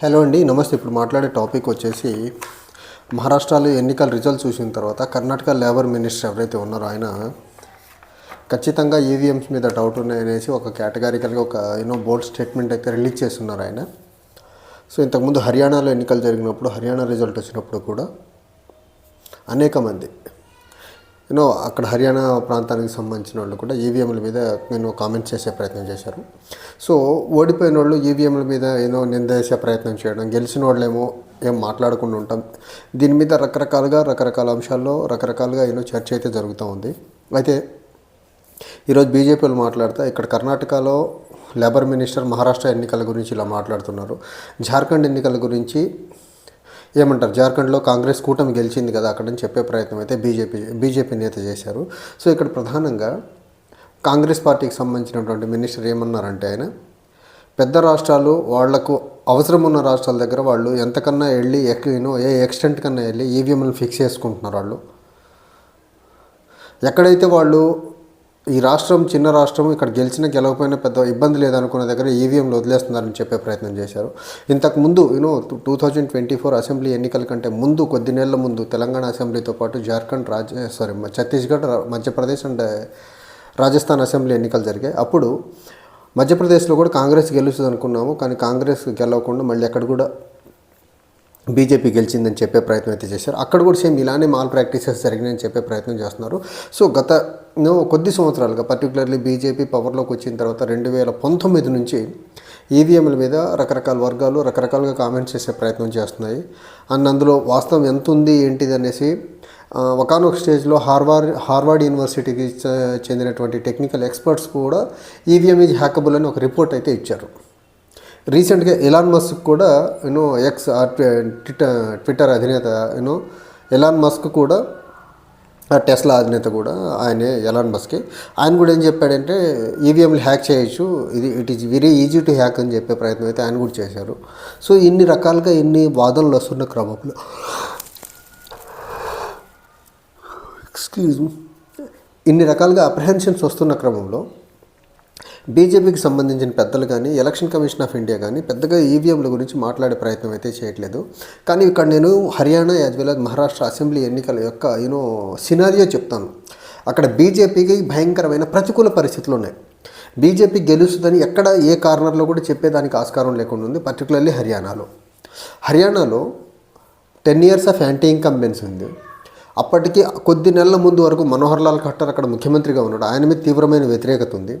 Hello అండి నమస్తే. ఇప్పుడు మాట్లాడే టాపిక్ వచ్చేసి మహారాష్ట్రలో ఎన్నికల రిజల్ట్ చూసిన తర్వాత కర్ణాటక లేబర్ మినిస్టర్ ఎవరైతే ఉన్నారో ఆయన ఖచ్చితంగా ఈవీఎంస్ మీద డౌట్ ఉన్నాయనేసి ఒక కేటగారికల్గా ఒక యూనో బోల్డ్ స్టేట్మెంట్ అయితే రిలీజ్ చేస్తున్నారు ఆయన. సో ఇంతకుముందు హర్యానాలో ఎన్నికలు జరిగినప్పుడు హర్యానా రిజల్ట్ వచ్చినప్పుడు కూడా అనేక మంది యూనో అక్కడ హర్యానా ప్రాంతానికి సంబంధించిన వాళ్ళు కూడా ఈవీఎంల మీద నేను కామెంట్ చేసే ప్రయత్నం చేశారు. సో ఓడిపోయిన వాళ్ళు ఈవీఎంల మీద ఏదో నిందేసే ప్రయత్నం చేయడం గెలిచిన వాళ్ళేమో ఏం మాట్లాడకుండా ఉంటాం. దీని మీద రకరకాలుగా రకరకాల అంశాల్లో రకరకాలుగా ఏదో చర్చ అయితే జరుగుతూ ఉంది. అయితే ఈరోజు బీజేపీ వాళ్ళు ఇక్కడ కర్ణాటకలో లేబర్ మినిస్టర్ మహారాష్ట్ర ఎన్నికల గురించి ఇలా మాట్లాడుతున్నారు. జార్ఖండ్ ఎన్నికల గురించి ఏమంటారు? జార్ఖండ్లో కాంగ్రెస్ కూటమి గెలిచింది కదా అక్కడని చెప్పే ప్రయత్నం అయితే బీజేపీ బీజేపీ నేత చేశారు. సో ఇక్కడ ప్రధానంగా కాంగ్రెస్ పార్టీకి సంబంధించినటువంటి మినిస్టర్ ఏమన్నారంటే ఆయన పెద్ద రాష్ట్రాలు వాళ్ళకు అవసరం ఉన్న రాష్ట్రాల దగ్గర వాళ్ళు ఎంతకన్నా వెళ్ళి ఎక్కనో ఏ ఎక్స్టెంట్ కన్నా వెళ్ళి ఈవీఎంలను ఫిక్స్ చేసుకుంటున్నారు వాళ్ళు. ఎక్కడైతే వాళ్ళు ఈ రాష్ట్రం చిన్న రాష్ట్రం ఇక్కడ గెలిచినా గెలవకపోయినా పెద్ద ఇబ్బంది లేదనుకున్న దగ్గర ఈవీఎంలు వదిలేస్తున్నారని చెప్పే ప్రయత్నం చేశారు. ఇంతకు ముందు you know two thousand twenty four assembly ఎన్నికల కంటే ముందు కొద్ది నెలల ముందు తెలంగాణ అసెంబ్లీతో పాటు జార్ఖండ్ రాజ్య sorry eh, Chhattisgarh Madhya Pradesh and eh, Rajasthan assembly ఎన్నికలు జరిగాయి. అప్పుడు మధ్యప్రదేశ్లో కూడా కాంగ్రెస్ గెలుస్తుంది అనుకున్నాము కానీ కాంగ్రెస్ గెలవకుండా మళ్ళీ అక్కడ కూడా బీజేపీ గెలిచిందని చెప్పే ప్రయత్నం అయితే చేశారు. అక్కడ కూడా సేమ్ ఇలానే మాల్ ప్రాక్టీసెస్ జరిగినాయని చెప్పే ప్రయత్నం చేస్తున్నారు. సో గత కొద్ది సంవత్సరాలుగా పర్టికులర్లీ బీజేపీ పవర్లోకి వచ్చిన తర్వాత రెండు వేల పంతొమ్మిది నుంచి ఈవీఎంల మీద రకరకాల వర్గాలు రకరకాలుగా కామెంట్స్ చేసే ప్రయత్నం చేస్తున్నాయి. అండ్ అందులో వాస్తవం ఎంత ఉంది ఏంటిది అనేసి ఒకనొక స్టేజ్లో హార్వార్డ్ యూనివర్సిటీకి చెందినటువంటి టెక్నికల్ ఎక్స్పర్ట్స్ కూడా ఈవీఎం ఈజ్ హ్యాకబుల్ అని ఒక రిపోర్ట్ అయితే ఇచ్చారు. రీసెంట్గా ఎలాన్ మస్క్ కూడా you know X Twitter Twitter అధినేత యూనో ఎలాన్ మస్క్ కూడా ఆ టెస్లా అధినేత కూడా ఆయనే ఎలాన్ మస్కే ఆయన కూడా ఏం చెప్పాడంటే ఈవీఎంలు హ్యాక్ చేయొచ్చు ఇది it is very easy to hack అని చెప్పే ప్రయత్నం అయితే ఆయన కూడా చేశారు. సో ఇన్ని రకాలుగా ఇన్ని వాదనలు వస్తున్న క్రమంలో ఎక్స్క్యూజ్ ఇన్ని రకాలుగా అప్రహెన్షన్స్ వస్తున్న క్రమంలో బీజేపీకి సంబంధించిన పెద్దలు కానీ ఎలక్షన్ కమిషన్ ఆఫ్ ఇండియా కానీ పెద్దగా ఈవీఎంల గురించి మాట్లాడే ప్రయత్నం అయితే చేయట్లేదు. కానీ ఇక్కడ నేను Haryana as well Maharashtra assembly ఎన్నికల యొక్క యూనో సినారియో చెప్తాను. అక్కడ బీజేపీకి భయంకరమైన ప్రతికూల పరిస్థితులు ఉన్నాయి. బీజేపీ గెలుస్తుందని ఎక్కడ ఏ కార్నర్లో కూడా చెప్పేదానికి ఆస్కారం లేకుండా ఉంది పర్టికులర్లీ హర్యానాలో. హర్యానాలో ten years of anti incumbence ఉంది. అప్పటికి కొద్ది నెలల ముందు వరకు మనోహర్ లాల్ ఖట్టర్ అక్కడ ముఖ్యమంత్రిగా ఉన్నాడు. ఆయన మీద తీవ్రమైన వ్యతిరేకత ఉంది.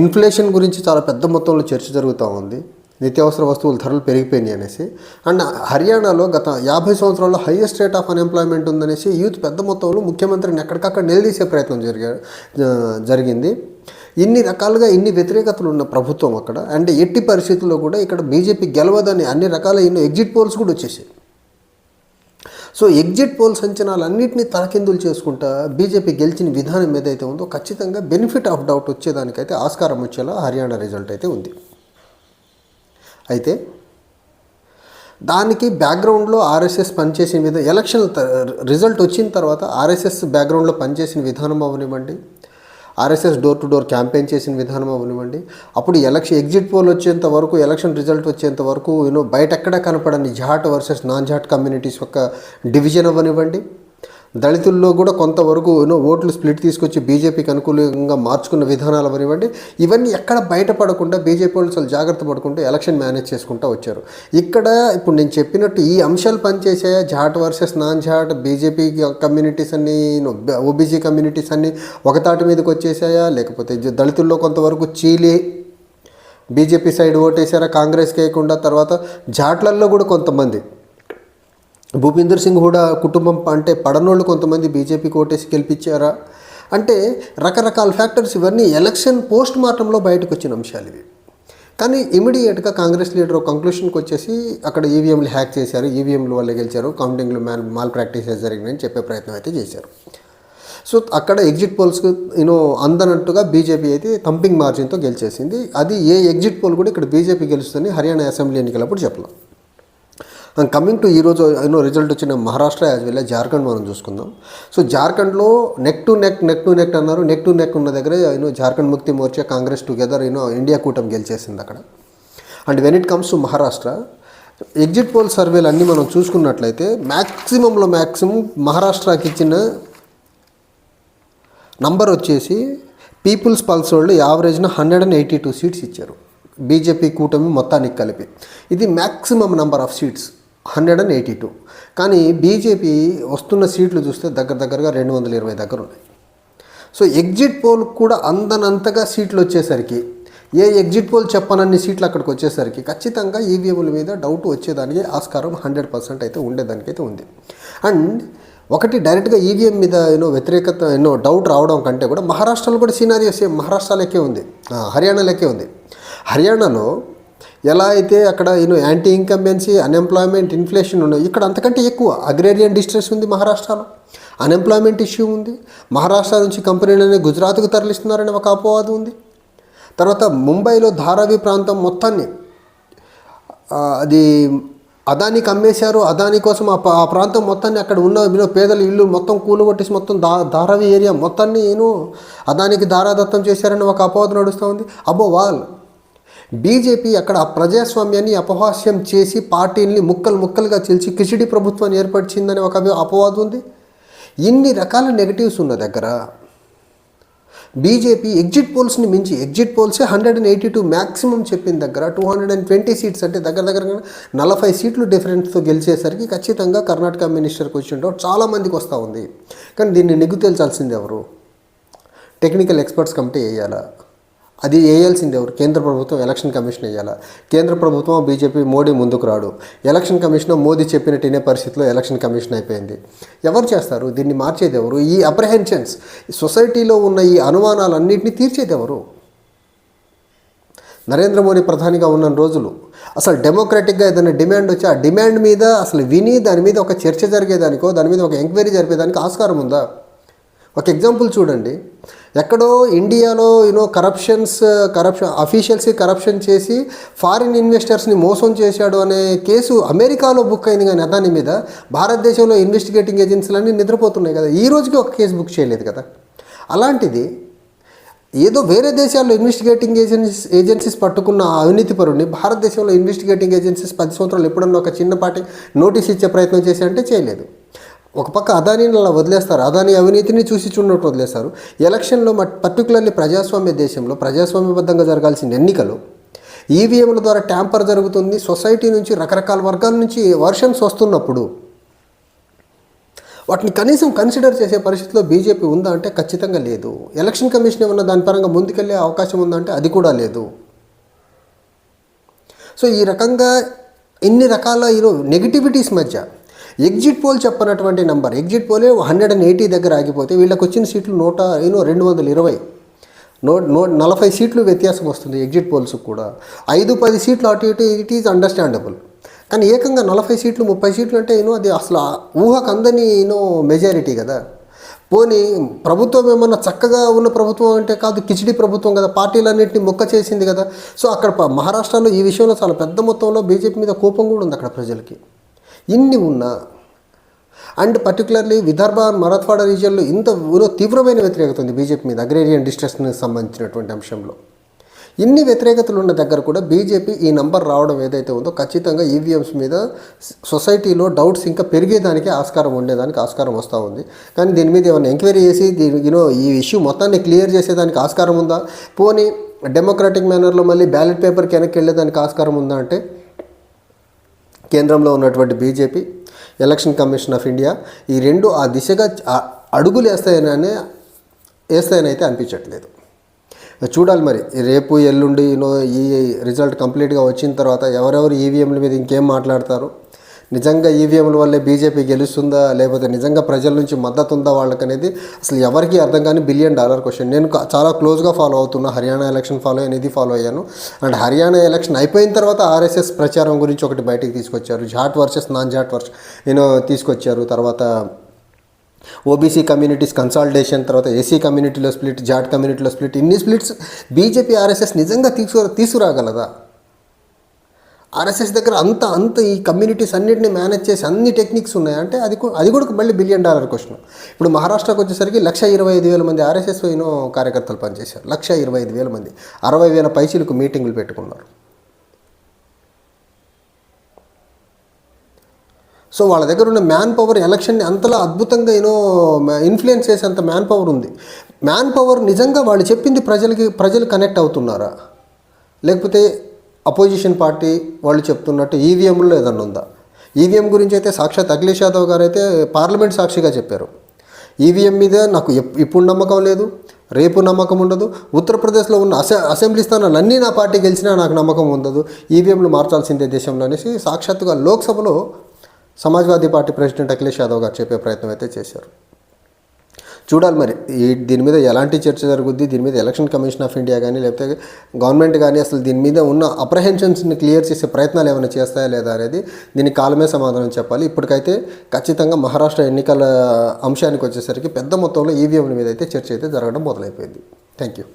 ఇన్ఫ్లేషన్ గురించి చాలా పెద్ద మొత్తంలో చర్చ జరుగుతూ ఉంది. నిత్యావసర వస్తువుల ధరలు పెరిగిపోయినాయి అనేసి. అండ్ హర్యానాలో గత యాభై సంవత్సరాల్లో హైయెస్ట్ రేట్ ఆఫ్ అన్ఎంప్లాయ్మెంట్ ఉందనేసి యూత్ పెద్ద మొత్తంలో ముఖ్యమంత్రిని ఎక్కడికక్కడ నిలదీసే ప్రయత్నం జరిగా జరిగింది. ఇన్ని రకాలుగా ఇన్ని వ్యతిరేకతలు ఉన్న ప్రభుత్వం అక్కడ. అండ్ ఎట్టి పరిస్థితుల్లో కూడా ఇక్కడ బీజేపీ గెలవదని అన్ని రకాల ఎన్నో ఎగ్జిట్ పోల్స్ కూడా వచ్చేసాయి. సో ఎగ్జిట్ పోల్ సంచనాలన్నింటినీ తలకిందులు చేసుకుంటా బీజేపీ గెలిచిన విధానం ఏదైతే ఉందో ఖచ్చితంగా బెనిఫిట్ ఆఫ్ డౌట్ వచ్చేదానికైతే ఆస్కారం వచ్చేలా హర్యానా రిజల్ట్ అయితే ఉంది. అయితే దానికి బ్యాక్గ్రౌండ్లో ఆర్ఎస్ఎస్ పనిచేసిన విధానం ఎలక్షన్ రిజల్ట్ వచ్చిన తర్వాత ఆర్ఎస్ఎస్ బ్యాక్గ్రౌండ్లో పనిచేసిన విధానం అవనివ్వండి. RSS door to door campaign చేసిన విధానం అవనివ్వండి. అప్పుడు ఎలక్షన్ ఎగ్జిట్ పోల్ వచ్చేంత వరకు ఎలక్షన్ రిజల్ట్ వచ్చేంత వరకు యూనో బయట ఎక్కడ కనపడని Jat versus non Jat communities యొక్క డివిజన్ అవ్వనివ్వండి దళితుల్లో కూడా కొంతవరకు యూనో ఓట్లు స్ప్లిట్ తీసుకొచ్చి బీజేపీకి అనుకూలంగా మార్చుకున్న విధానాలు అవనివ్వండి. ఇవన్నీ ఎక్కడ బయటపడకుండా బీజేపీ వాళ్ళు చాలా జాగ్రత్త పడుకుంటూ ఎలక్షన్ మేనేజ్ చేసుకుంటూ వచ్చారు. ఇక్కడ ఇప్పుడు నేను చెప్పినట్టు ఈ అంశాలు పనిచేసాయా Jat versus non Jat BJP communities అన్ని ఓబీసీ కమ్యూనిటీస్ అన్ని ఒకతాటి మీదకి వచ్చేసాయా? లేకపోతే దళితుల్లో కొంతవరకు చీలి బీజేపీ సైడ్ ఓటేసారా? కాంగ్రెస్కి వేయకుండా తర్వాత జాట్లల్లో కూడా కొంతమంది భూపీందర్ సింగ్ హూడా కుటుంబం అంటే పడనోళ్ళు కొంతమంది బీజేపీ కోటేసి గెలిపించారా? అంటే రకరకాల ఫ్యాక్టర్స్ ఇవన్నీ ఎలక్షన్ పోస్ట్ మార్టంలో బయటకు వచ్చిన అంశాలు ఇవి. కానీ ఇమీడియట్గా కాంగ్రెస్ లీడర్ ఒక కంక్లూషన్కి వచ్చేసి అక్కడ ఈవీఎంలు హ్యాక్ చేశారు ఈవీఎంలు వల్లే గెలిచారు కౌంటింగ్లు మ్యాన్ మాల్ ప్రాక్టీస్ జరిగిందని చెప్పే ప్రయత్నం అయితే చేశారు. సో అక్కడ ఎగ్జిట్ పోల్స్ యూనో అందనట్టుగా బీజేపీ అయితే థంపింగ్ మార్జిన్తో గెలిచేసింది. అది ఏ ఎగ్జిట్ పోల్ కూడా ఇక్కడ బీజేపీ గెలుస్తుందని హర్యానా అసెంబ్లీ ఎన్నికలప్పుడు చెప్పలేదు అండ్ కమింగ్ టు ఈరోజు ఎన్నో రిజల్ట్ వచ్చిన మహారాష్ట్ర యాజ్ వెల్ జార్ఖండ్ మనం చూసుకుందాం. సో జార్ఖండ్లో neck to neck neck to neck అన్నారు. నెక్ టు నెక్ ఉన్న దగ్గర you know Jharkhand Mukti Morcha Congress together you know India కూటమి గెలిచేసింది అక్కడ. And when it comes to Maharashtra exit poll సర్వేలు అన్నీ మనం చూసుకున్నట్లయితే మ్యాక్సిమంలో మ్యాక్సిమం మహారాష్ట్రకి ఇచ్చిన నంబర్ వచ్చేసి పీపుల్స్ పల్స్ వాళ్ళు యావరేజ్న hundred and eighty two seats ఇచ్చారు. బీజేపీ కూటమి మొత్తానికి కలిపి. ఇది maximum number of seats hundred and eighty two. కానీ బీజేపీ వస్తున్న సీట్లు చూస్తే దగ్గర దగ్గరగా రెండు వందల ఇరవై దగ్గర ఉన్నాయి. సో ఎగ్జిట్ పోల్ కూడా అందనంతగా సీట్లు వచ్చేసరికి ఏ ఎగ్జిట్ పోల్ చెప్పనన్ని సీట్లు అక్కడికి వచ్చేసరికి ఖచ్చితంగా ఈవీఎంల మీద డౌట్ వచ్చేదానికి ఆస్కారం హండ్రెడ్ పర్సెంట్ అయితే ఉండేదానికైతే ఉంది. అండ్ ఒకటి డైరెక్ట్గా ఈవీఎం మీద ఎన్నో వ్యతిరేకత ఎన్నో డౌట్ రావడం కంటే కూడా మహారాష్ట్రలో కూడా సీనారియో సేమ్ మహారాష్ట్ర లెక్కే ఉంది. ఆ, హర్యానా లెక్కే ఉంది. హర్యానాలో ఎలా అయితే అక్కడ you know anti incumbency unemployment inflation ఉన్నాయి ఇక్కడ అంతకంటే ఎక్కువ అగ్రేరియన్ డిస్ట్రెస్ ఉంది మహారాష్ట్రలో. అన్ఎంప్లాయ్మెంట్ ఇష్యూ ఉంది. మహారాష్ట్ర నుంచి కంపెనీలని గుజరాత్కు తరలిస్తున్నారని ఒక అపవాదం ఉంది. తర్వాత ముంబైలో ధారావి ప్రాంతం మొత్తాన్ని అది అదానికి అమ్మేశారు అదాని కోసం ఆ ప- ఆ ప్రాంతం మొత్తాన్ని అక్కడ ఉన్న మీరు పేదల ఇల్లు మొత్తం కూలగొట్టేసి మొత్తం దా ధారావి ఏరియా మొత్తాన్ని నేను అదానికి దారాదత్తం చేశారని ఒక అపవాదం నడుస్తూ ఉంది. అబ్బో వాల్ బీజేపీ అక్కడ ప్రజాస్వామ్యాన్ని అపహాస్యం చేసి పార్టీల్ని ముక్కలు ముక్కలుగా చిల్చి కిచిడి ప్రభుత్వాన్ని ఏర్పరిచిందని ఒక అపవాదం ఉంది. ఇన్ని రకాల నెగటివ్స్ ఉన్న దగ్గర బీజేపీ ఎగ్జిట్ పోల్స్ని మించి exit పోల్సే hundred and eighty two maximum చెప్పిన దగ్గర two hundred and twenty seats అంటే దగ్గర దగ్గర నలభై సీట్లు డిఫరెన్స్తో గెలిచేసరికి ఖచ్చితంగా కర్ణాటక మినిస్టర్కి వచ్చిన డౌట్ చాలామందికి వస్తూ ఉంది. కానీ దీన్ని నిగ్గు తేల్చాల్సింది ఎవరు? టెక్నికల్ ఎక్స్పర్ట్స్ కమిటీ వేయాలా? అది వేయాల్సింది ఎవరు? కేంద్ర ప్రభుత్వం ఎలక్షన్ కమిషన్ వేయాలా? కేంద్ర ప్రభుత్వం బీజేపీ మోడీ ముందుకు రాడు. ఎలక్షన్ కమిషన్ మోదీ చెప్పినట్టు వినే పరిస్థితిలో ఎలక్షన్ కమిషన్ అయిపోయింది. ఎవరు చేస్తారు? దీన్ని మార్చేది ఎవరు? ఈ అప్రహెన్షన్స్ సొసైటీలో ఉన్న ఈ అనుమానాలన్నింటినీ తీర్చేది ఎవరు? నరేంద్ర మోడీ ప్రధానిగా ఉన్న రోజులు. అసలు డెమోక్రటిక్గా ఏదైనా డిమాండ్ వచ్చి ఆ డిమాండ్ మీద అసలు విని దాని మీద ఒక చర్చ జరిగేదానికో దాని మీద ఒక ఎంక్వైరీ జరిపేదానికి ఆస్కారం ఉందా? ఒక ఎగ్జాంపుల్ చూడండి. ఎక్కడో ఇండియాలో you know corruptions corruption officials corruption చేసి ఫారిన్ ఇన్వెస్టర్స్ని మోసం చేశాడు అనే కేసు అమెరికాలో బుక్ అయింది కానీ అదాని మీద భారతదేశంలో ఇన్వెస్టిగేటింగ్ ఏజెన్సీలన్నీ నిద్రపోతున్నాయి కదా. ఈ రోజుకి ఒక కేసు బుక్ చేయలేదు కదా. అలాంటిది ఏదో వేరే దేశాల్లో ఇన్వెస్టిగేటింగ్ ఏజెన్సీస్ ఏజెన్సీస్ పట్టుకున్న ఆ అవినీతి పరుడిని భారతదేశంలో ఇన్వెస్టిగేటింగ్ ఏజెన్సీస్ పది సంవత్సరాలు ఎప్పుడన్నా ఒక చిన్నపాటి నోటీస్ ఇచ్చే ప్రయత్నం చేసి అంటే చేయలేదు. ఒక పక్క అదానీని అలా వదిలేస్తారు. అదాని అవినీతిని చూసి చూడనట్టు వదిలేస్తారు. ఎలక్షన్లో పర్టికులర్లీ ప్రజాస్వామ్య దేశంలో ప్రజాస్వామ్యబద్ధంగా జరగాల్సిన ఎన్నికలు ఈవీఎంల ద్వారా ట్యాంపర్ జరుగుతుంది. సొసైటీ నుంచి రకరకాల వర్గాల నుంచి వర్షన్స్ వస్తున్నప్పుడు వాటిని కనీసం కన్సిడర్ చేసే పరిస్థితిలో బీజేపీ ఉందా అంటే ఖచ్చితంగా లేదు. ఎలక్షన్ కమిషన్ ఏమన్నా దాని పరంగా ముందుకెళ్ళే అవకాశం ఉందా అంటే అది కూడా లేదు. సో ఈ రకంగా ఇన్ని రకాల ఈరోజు నెగిటివిటీస్ మధ్య ఎగ్జిట్ పోల్ చెప్పనటువంటి నెంబర్. ఎగ్జిట్ పోలే హండ్రెడ్ అండ్ ఎయిటీ దగ్గర ఆగిపోతే వీళ్ళకి వచ్చిన సీట్లు నూట ఏనో రెండు వందల ఇరవై. నో నో నలభై సీట్లు వ్యత్యాసం వస్తుంది ఎగ్జిట్ పోల్స్ కూడా. ఐదు పది సీట్లు అటు ఇటు ఇట్ ఈజ్ అండర్స్టాండబుల్. కానీ ఏకంగా నలభై సీట్లు ముప్పై సీట్లు అంటే యూనో అది అసలు ఊహకు అందని యూనో మెజారిటీ కదా. పోనీ ప్రభుత్వం ఏమన్నా చక్కగా ఉన్న ప్రభుత్వం అంటే కాదు కిచిడి ప్రభుత్వం కదా పార్టీలన్నింటినీ మొక్క చేసింది కదా. సో అక్కడ మహారాష్ట్రలో ఈ విషయంలో చాలా పెద్ద మొత్తంలో బీజేపీ మీద కోపం కూడా ఉంది అక్కడ ప్రజలకి. ఇన్ని ఉన్నా అండ్ పర్టికులర్లీ విదర్భ మరాఠ్వాడ రీజియన్లో ఇంత తీవ్రమైన వ్యతిరేకత ఉంది బీజేపీ మీద అగ్రేరియన్ డిస్ట్రెస్కి సంబంధించినటువంటి అంశంలో. ఇన్ని వ్యతిరేకతలు ఉన్న దగ్గర కూడా బీజేపీ ఈ నంబర్ రావడం ఏదైతే ఉందో ఖచ్చితంగా ఈవీఎంస్ మీద సొసైటీలో డౌట్స్ ఇంకా పెరిగేదానికి ఆస్కారం ఉండేదానికి ఆస్కారం వస్తూ ఉంది. కానీ దీని మీద ఏమైనా ఎంక్వైరీ చేసి దీని యూనో ఈ ఇష్యూ మొత్తాన్ని క్లియర్ చేసేదానికి ఆస్కారం ఉందా? పోనీ డెమోక్రాటిక్ మేనర్లో మళ్ళీ బ్యాలెట్ పేపర్కి వెనక్కి వెళ్ళేదానికి ఆస్కారం ఉందా అంటే కేంద్రంలో ఉన్నటువంటి BJP election commission of India ఈ రెండు ఆ దిశగా అడుగులు వేస్తాయని వేస్తాయని అయితే అనిపించట్లేదు. చూడాలి మరి రేపు ఎల్లుండి ఈ రిజల్ట్ కంప్లీట్గా వచ్చిన తర్వాత ఎవరెవరు ఈవీఎంల మీద ఇంకేం మాట్లాడతారు? నిజంగా ఈవీఎంల వల్లే బీజేపీ గెలుస్తుందా లేకపోతే నిజంగా ప్రజల నుంచి మద్దతు ఉందా వాళ్ళకనేది అసలు ఎవరికీ అర్థం కానీ బిలియన్ డాలర్ క్వశ్చన్ నేను చాలా క్లోజ్గా ఫాలో అవుతున్నా హర్యానా ఎలక్షన్ ఫాలో అనేది ఫాలో అయ్యాను. అండ్ హర్యానా ఎలక్షన్ అయిపోయిన తర్వాత ఆర్ఎస్ఎస్ ప్రచారం గురించి ఒకటి బయటికి తీసుకొచ్చారు. Jat versus non Jat verse నేను తీసుకొచ్చారు. తర్వాత ఓబీసీ కమ్యూనిటీస్ కన్సాలిడేషన్ తర్వాత ఏసీ కమ్యూనిటీలో స్ప్లిట్ జాట్ కమ్యూనిటీలో స్ప్లిట్ ఇన్ని స్ప్లిట్స్ బీజేపీ ఆర్ఎస్ఎస్ నిజంగా తీసుకు తీసుకురాగలదా? ఆర్ఎస్ఎస్ దగ్గర అంత అంత ఈ కమ్యూనిటీస్ అన్నిటిని మేనేజ్ చేసి అన్ని టెక్నిక్స్ ఉన్నాయి. అంటే అది అది కూడా మళ్ళీ బిలియన్ డాలర్ క్వశ్చన్ ఇప్పుడు మహారాష్ట్రకు వచ్చేసరికి లక్ష ఇరవై ఐదు వేల మంది ఆర్ఎస్ఎస్ యూనో కార్యకర్తలు పనిచేశారు. లక్ష ఇరవై ఐదు వేల మంది. అరవై వేల పైసలకు మీటింగులు పెట్టుకున్నారు. సో వాళ్ళ దగ్గర ఉన్న మ్యాన్ పవర్ ఎలక్షన్ని అంతలా అద్భుతంగా ఏనో ఇన్ఫ్లుయెన్స్ చేసేంత మ్యాన్ పవర్ ఉంది. మ్యాన్ పవర్ నిజంగా వాళ్ళు చెప్పింది ప్రజలకి ప్రజలు కనెక్ట్ అవుతున్నారా? లేకపోతే అపోజిషన్ పార్టీ వాళ్ళు చెప్తున్నట్టు ఈవీఎంలో ఏదన్నా ఉందా? ఈవీఎం గురించి అయితే సాక్షాత్ అఖిలేష్ యాదవ్ గారు అయితే పార్లమెంట్ సాక్షిగా చెప్పారు. ఈవీఎం మీద నాకు ఎప్- ఇప్పుడు నమ్మకం లేదు రేపు నమ్మకం ఉండదు ఉత్తరప్రదేశ్లో ఉన్న అసె అసెంబ్లీ స్థానాలు అన్నీ నా పార్టీ గెలిచినా నాకు నమ్మకం ఉండదు ఈవీఎంలు మార్చాల్సిందే దేశంలో అనేసి సాక్షాత్తుగా లోక్సభలో సమాజ్వాదీ పార్టీ ప్రెసిడెంట్ అఖిలేష్ యాదవ్ గారు చెప్పే ప్రయత్నం అయితే చేశారు. చూడాలి మరి. ఈ దీని మీద ఎలాంటి చర్చ జరుగుద్ది? దీని మీద ఎలక్షన్ కమిషన్ ఆఫ్ ఇండియా కానీ లేకపోతే గవర్నమెంట్ కానీ అసలు దీని మీద ఉన్న అప్రహెన్షన్స్ని క్లియర్ చేసే ప్రయత్నాలు ఏమైనా చేస్తాయా లేదా అనేది దీనికి కాలమే సమాధానం చెప్పాలి. ఇప్పటికైతే ఖచ్చితంగా మహారాష్ట్ర ఎన్నికల అంశానికి వచ్చేసరికి పెద్ద మొత్తంలో ఈవీఎంల మీద అయితే చర్చ అయితే జరగడం మొదలైపోయింది. Thank you